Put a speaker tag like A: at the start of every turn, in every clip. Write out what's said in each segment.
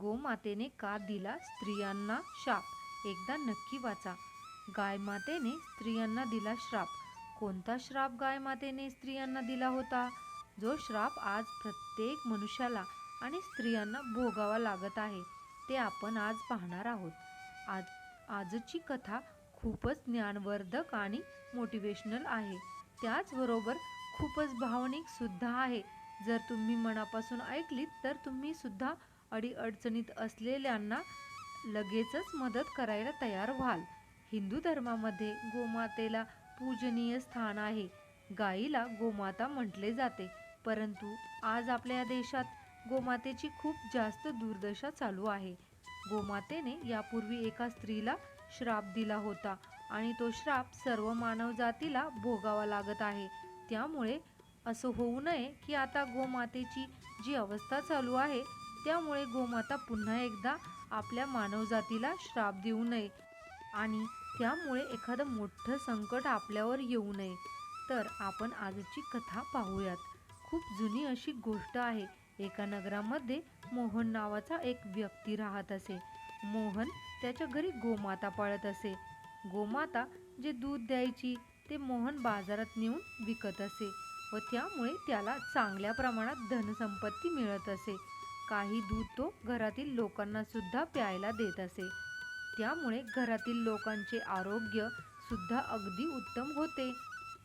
A: गोमातेने का दिला स्त्रियांना शाप? एकदा नक्की वाचा. गायमातेने स्त्रियांना दिला श्राप. कोणता श्राप गायमातेने स्त्रियांना दिला होता? जो श्राप आज प्रत्येक मनुष्याला आणि स्त्रियांना भोगावा लागत आहे ते आपण आज पाहणार आहोत. आज आजची कथा खूपच ज्ञानवर्धक आणि मोटिवेशनल आहे. त्याचबरोबर खूपच भावनिकसुद्धा आहे. जर तुम्ही मनापासून ऐकलीत तर तुम्ही सुद्धा अडीअडचणीत असलेल्यांना लगेचच मदत करायला तयार व्हाल. हिंदू धर्मामध्ये गोमातेला पूजनीय स्थान आहे. गाईला गोमाता म्हटले जाते. परंतु आज आपल्या या देशात गोमातेची खूप जास्त दुर्दशा चालू आहे. गोमातेने यापूर्वी एका स्त्रीला श्राप दिला होता आणि तो श्राप सर्व मानव जातीला भोगावा लागत आहे. त्यामुळे असं होऊ नये की आता गोमातेची जी अवस्था चालू आहे त्यामुळे गोमाता पुन्हा एकदा आपल्या मानवजातीला श्राप देऊ नये आणि त्यामुळे एखादं मोठं संकट आपल्यावर येऊ नये. तर आपण आजची कथा पाहूयात. खूप जुनी अशी गोष्ट आहे. एका नगरामध्ये मोहन नावाचा एक व्यक्ती राहत असे. मोहन त्याच्या घरी गोमाता पाळत असे. गोमाता जे दूध द्यायची ते मोहन बाजारात नेऊन विकत असे व त्यामुळे त्याला चांगल्या प्रमाणात धनसंपत्ती मिळत असे. काही दूध तो घरातील लोकांना सुद्धा प्यायला देत असे. त्यामुळे घरातील लोकांचे आरोग्य सुद्धा अगदी उत्तम होते.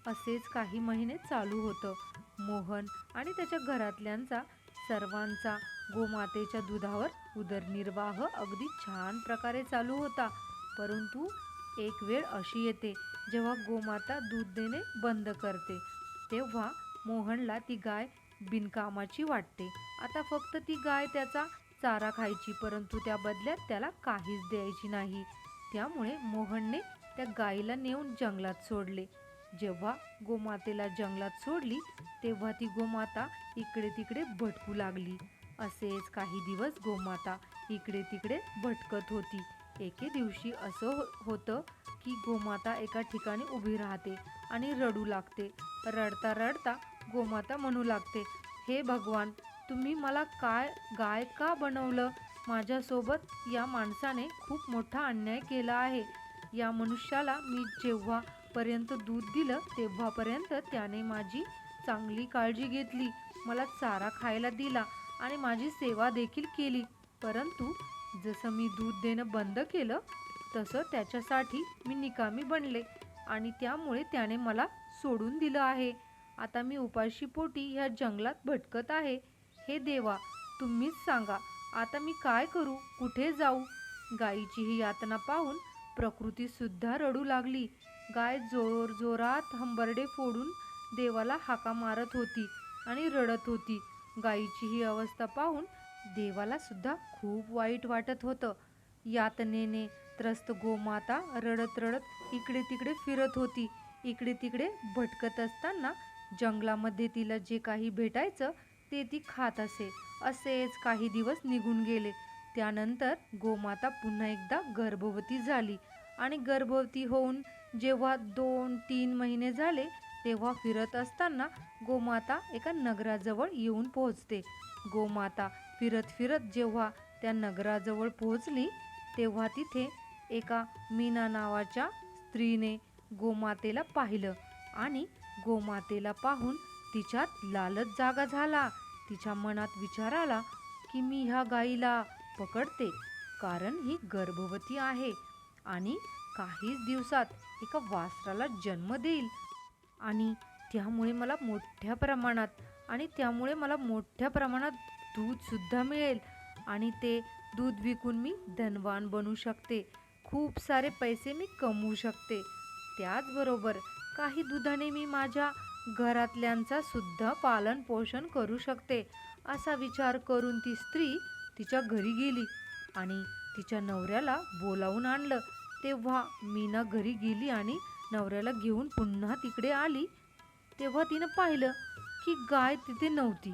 A: असेच काही महिने चालू होतं. मोहन आणि त्याच्या घरातल्यांचा सर्वांचा गोमातेच्या दुधावर उदरनिर्वाह अगदी छान प्रकारे चालू होता. परंतु एक वेळ अशी येते जेव्हा गोमाता दूध देणे बंद करते तेव्हा मोहनला ती गाय बिनकामाची वाटते. आता फक्त ती गाय त्याचा चारा खायची परंतु त्या बदल्यात त्याला काहीच द्यायची नाही. त्यामुळे मोहनने त्या गायीला नेऊन जंगलात सोडले. जेव्हा गोमातेला जंगलात सोडली तेव्हा ती गोमाता इकडे तिकडे भटकू लागली. असेच काही दिवस गोमाता इकडे तिकडे भटकत होती. एके दिवशी असं हो होतं की गोमाता एका ठिकाणी उभी राहते आणि रडू लागते. रडता रडता गोमाता म्हणू लागते. हे भगवान तुम्ही मला काय गाय का बनवलं? माझ्यासोबत या माणसाने खूप मोठा अन्याय केला आहे. या मनुष्याला मी जेव्हापर्यंत दूध दिलं तेव्हापर्यंत त्याने माझी चांगली काळजी घेतली. मला चारा खायला दिला आणि माझी सेवा देखील केली. परंतु जसं मी दूध देणं बंद केलं तसं त्याच्यासाठी मी निकामी बनले आणि त्यामुळे त्याने मला सोडून दिलं आहे. आता मी उपाशी पोटी ह्या जंगलात भटकत आहे. हे देवा तुम्हीच सांगा आता मी काय करू? कुठे जाऊ? गायीची ही यातना पाहून प्रकृतीसुद्धा रडू लागली. गाय जोर जोरात हंबरडे फोडून देवाला हाका मारत होती आणि रडत होती. गायीची ही अवस्था पाहून देवाला सुद्धा खूप वाईट वाटत होतं. यातनेने त्रस्त गोमाता रडत रडत इकडे तिकडे फिरत होती. इकडे तिकडे भटकत असताना जंगलामध्ये तिला जे काही भेटायचं ते ती खात असे. असेच काही दिवस निघून गेले. त्यानंतर गोमाता पुन्हा एकदा गर्भवती झाली आणि गर्भवती होऊन जेव्हा दोन तीन महिने झाले तेव्हा फिरत असताना गोमाता एका नगराजवळ येऊन पोहोचते. गोमाता फिरत फिरत जेव्हा त्या नगराजवळ पोहोचली तेव्हा तिथे एका मीना नावाच्या स्त्रीने गोमातेला पाहिलं. आणि गोमातेला पाहून तिच्यात लालच जागा झाला. तिच्या मनात विचार आला की मी ह्या गाईला पकडते कारण ही गर्भवती आहे आणि काहीच दिवसात एका वासराला जन्म देईल. आणि त्यामुळे मला मोठ्या प्रमाणात आणि त्यामुळे मला मोठ्या प्रमाणात दूधसुद्धा मिळेल. आणि ते दूध विकून मी धनवान बनू शकते. खूप सारे पैसे मी कमवू शकते. त्याचबरोबर काही दुधाने मी माझ्या घरातल्यांचा सुद्धा पालन पोषण करू शकते असा विचार करून ती स्त्री तिच्या घरी गेली आणि तिच्या नवऱ्याला बोलावून आणलं. तेव्हा मीना घरी गेली आणि नवऱ्याला घेऊन पुन्हा तिकडे आली. तेव्हा तिनं पाहिलं की गाय तिथे नव्हती.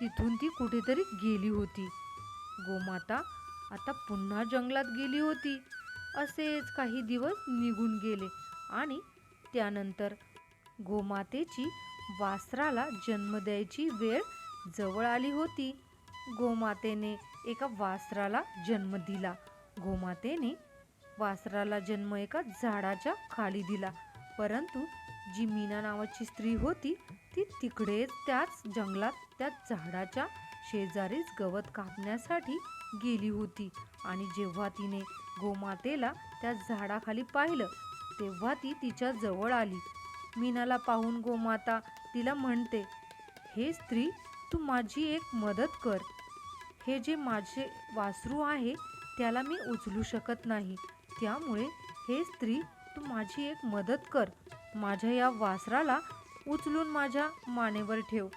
A: तिथून ती कुठेतरी गेली होती. गोमाता आता पुन्हा जंगलात गेली होती. असेच काही दिवस निघून गेले आणि त्यानंतर गोमातेची वासराला जन्म द्यायची वेळ जवळ आली होती. गोमातेने एका वासराला जन्म दिला. गोमातेने वासराला जन्म एका झाडाच्या खाली दिला. परंतु जी मीना नावाची स्त्री होती ती तिकडे त्याच जंगलात त्या झाडाच्या शेजारीच गवत कापण्यासाठी गेली होती. आणि जेव्हा तिने गोमातेला त्या झाडाखाली पाहिलं तेव्हा ती तिच्या जवळ आली. मीनाला पाहून गोमाता तिला म्हणते हे स्त्री तू माझी एक मदत कर. हे जे माझे वासरू आहे त्याला मी उचलू शकत नाही. त्यामुळे हे स्त्री तू माझी एक मदत कर. माझ्या या वासराला उचलून माझ्या मानेवर ठेव.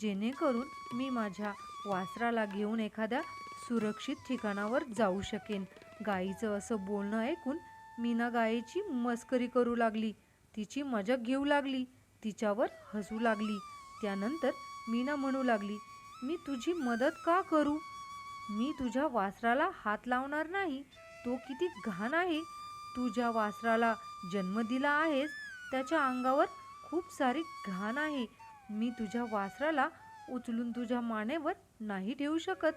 A: जेणेकरून मी माझ्या वासराला घेऊन एखाद्या सुरक्षित ठिकाणावर जाऊ शकेन. गाईचं असं बोलणं ऐकून मीना गायीची मस्करी करू लागली. तिची मजा घेऊ लागली. तिच्यावर हसू लागली. त्यानंतर मीना म्हणू लागली मी तुझी मदत का करू? मी तुझ्या वासराला हात लावणार नाही. तो किती घाण आहे. तुझ्या वासराला जन्म दिला आहेस त्याच्या अंगावर खूप सारी घाण आहे. मी तुझ्या वासराला उचलून तुझ्या मानेवर नाही ठेवू शकत.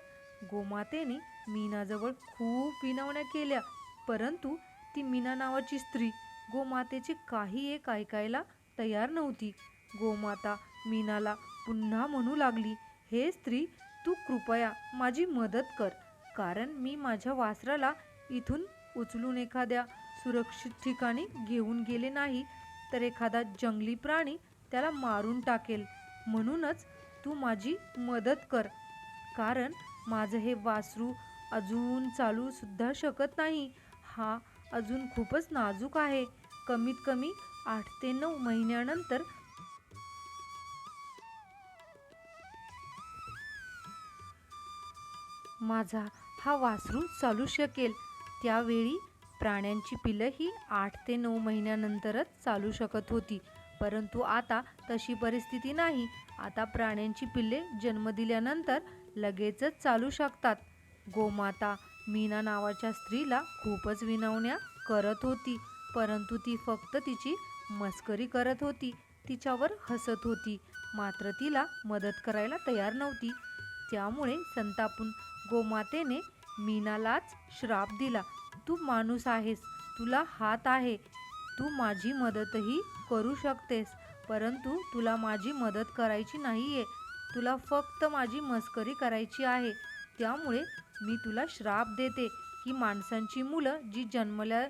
A: गोमातेने मीनाजवळ खूप विनवण्या केल्या परंतु ती मीना नावाची स्त्री गोमातेचे काही एक ऐकायला तयार नव्हती. गोमाता मीनाला पुन्हा म्हणू लागली हे स्त्री तू कृपया माझी मदत कर कारण मी माझ्या वासराला इथून उचलून एखाद्या सुरक्षित ठिकाणी घेऊन गेले नाही तर एखादा जंगली प्राणी त्याला मारून टाकेल. म्हणूनच तू माझी मदत कर कारण माझं हे वासरू अजून चालू सुद्धा शकत नाही. हा अजून खूपच नाजूक आहे. कमीत कमी आठ ते नऊ महिन्यानंतर माझा हा वासरू चालू शकेल. त्यावेळी प्राण्यांची पिल्लं ही आठ ते नऊ महिन्यानंतरच चालू शकत होती. परंतु आता तशी परिस्थिती नाही. आता प्राण्यांची पिल्ले जन्म दिल्यानंतर लगेचच चालू शकतात. गोमाता मीना नावाच्या स्त्रीला खूपच विनवण्या करत होती परंतु ती फक्त तिची मस्करी करत होती. तिच्यावर हसत होती. मात्र तिला मदत करायला तयार नव्हती. त्यामुळे संतापून गोमातेने मीनालाच श्राप दिला तू माणूस आहेस तुला हात आहे तू माझी मदतही करू शकतेस परंतु तुला माझी मदत करायची नाही आहे तुला फक्त माझी मस्करी करायची आहे. त्यामुळे मी तुला श्राप देते की माणसांची मुलं जी जन्मल्या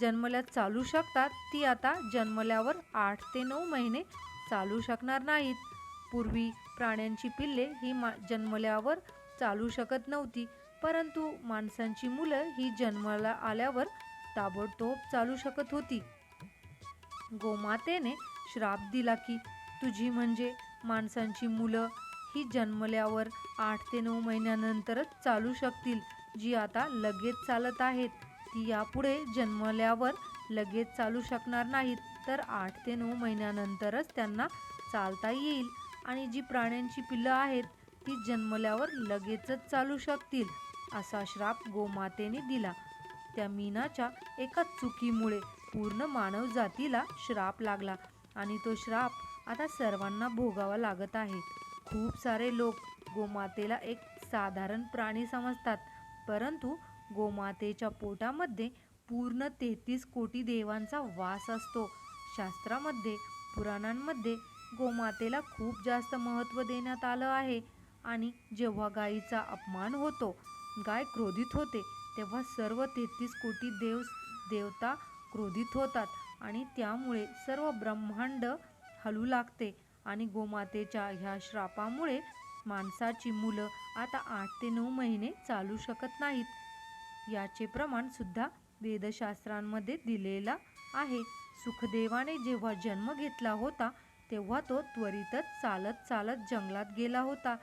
A: जन्मल्या चालू शकतात ती आता जन्मल्यावर आठ ते नऊ महिने चालू शकणार नाहीत. पूर्वी प्राण्यांची पिल्ले ही मा जन्मल्यावर चालू शकत नव्हती परंतु माणसांची मुलं ही जन्माला आल्यावर ताबडतोब चालू शकत होती. गोमातेने श्राप दिला की तुझी म्हणजे माणसांची मुलं ही जन्मल्यावर आठ ते नऊ महिन्यानंतरच चालू शकतील जी आता लगेच चालत आहेत. ती यापुढे जन्मल्यावर लगेच चालू शकणार नाहीत तर आठ ते नऊ महिन्यानंतरच त्यांना चालता येईल. आणि जी प्राण्यांची पिल्लं आहेत ती जन्मल्यावर लगेचच चालू शकतील असा श्राप गोमातेने दिला. त्या मीनाच्या एका चुकीमुळे पूर्ण मानव जातीला श्राप लागला आणि तो श्राप आता सर्वांना भोगावा लागत आहे. खूप सारे लोक गोमातेला एक साधारण प्राणी समजतात. परंतु गोमातेच्या पोटामध्ये पूर्ण तेहतीस कोटी देवांचा वास असतो. शास्त्रामध्ये पुराणांमध्ये गोमातेला खूप जास्त महत्त्व देण्यात आलं आहे. आणि जेव्हा गायीचा अपमान होतो गाय क्रोधित होते तेव्हा सर्व तेहतीस कोटी देव देवता क्रोधित होतात आणि त्यामुळे सर्व ब्रह्मांड हलू लागते. आणि गोमातेच्या ह्या श्रापामुळे माणसाची मुलं आता आठ ते नऊ महिने चालू शकत नाहीत. याचे प्रमाण सुद्धा वेदशास्त्रांमध्ये दिलेला आहे. सुखदेवाने जेव्हा जन्म घेतला होता तेव्हा तो त्वरितच चालत चालत जंगलात गेला होता.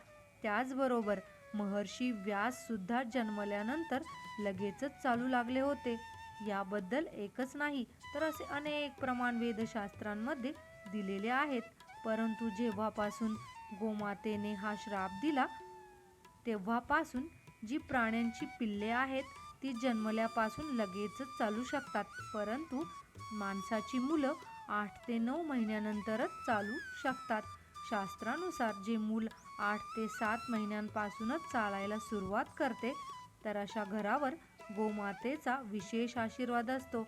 A: त्याचबरोबर महर्षी व्यास सुद्धा जन्मल्यानंतर लगेचच चालू लागले होते. याबद्दल एकच नाही तर असे अनेक प्रमाण वेदशास्त्रांमध्ये दिलेले आहेत. परंतु जेव्हापासून गोमातेने हा श्राप दिला तेव्हापासून जी प्राण्यांची पिल्ले आहेत ती जन्मल्यापासून लगेचच चालू शकतात. परंतु माणसाची मुलं आठ ते नऊ महिन्यानंतरच चालू शकतात. शास्त्रानुसार जे मूल आठ ते सात महिन्यांपासूनच चालायला सुरुवात करते तर अशा घरावर गोमातेचा विशेष आशीर्वाद असतो.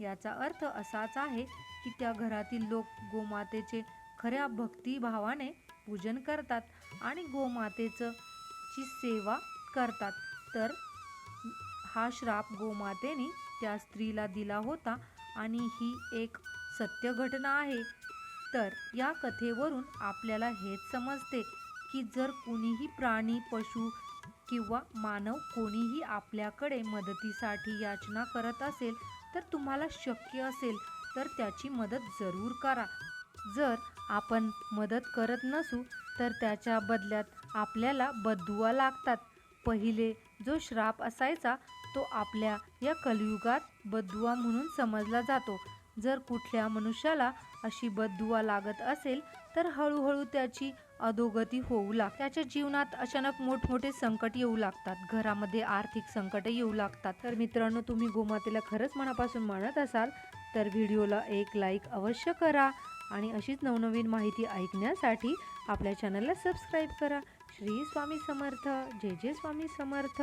A: याचा अर्थ असाच आहे की त्या घरातील लोक गोमातेचे खऱ्या भक्तिभावाने पूजन करतात आणि गोमातेचं ची सेवा करतात. तर हा श्राप गोमातेने त्या स्त्रीला दिला होता आणि ही एक सत्य घटना आहे. तर या कथेवरून आपल्याला हेच समजते की जर कुणीही प्राणी पशु किंवा मानव कोणीही आपल्याकडे मदतीसाठी याचना करत असेल तर तुम्हाला शक्य असेल तर त्याची मदत जरूर करा. जर आपण मदत करत नसू तर त्याच्या बदल्यात आपल्याला बदुवा लागतात. पहिले जो श्राप असायचा तो आपल्या या कलियुगात बदुवा म्हणून समजला जातो. जर कुठल्या मनुष्याला अशी बदुवा लागत असेल तर हळूहळू त्याची अधोगती होऊ लाग त्याच्या जीवनात अचानक मोठमोठे संकट येऊ लागतात. घरामध्ये आर्थिक संकट येऊ लागतात. तर मित्रांनो तुम्ही गोमातेला खरंच मनापासून मानत असाल तर व्हिडिओला एक लाईक अवश्य करा. आणि अशीच नवनवीन माहिती ऐकण्यासाठी आपल्या चॅनलला सबस्क्राईब करा. श्री स्वामी समर्थ. जय जय स्वामी समर्थ.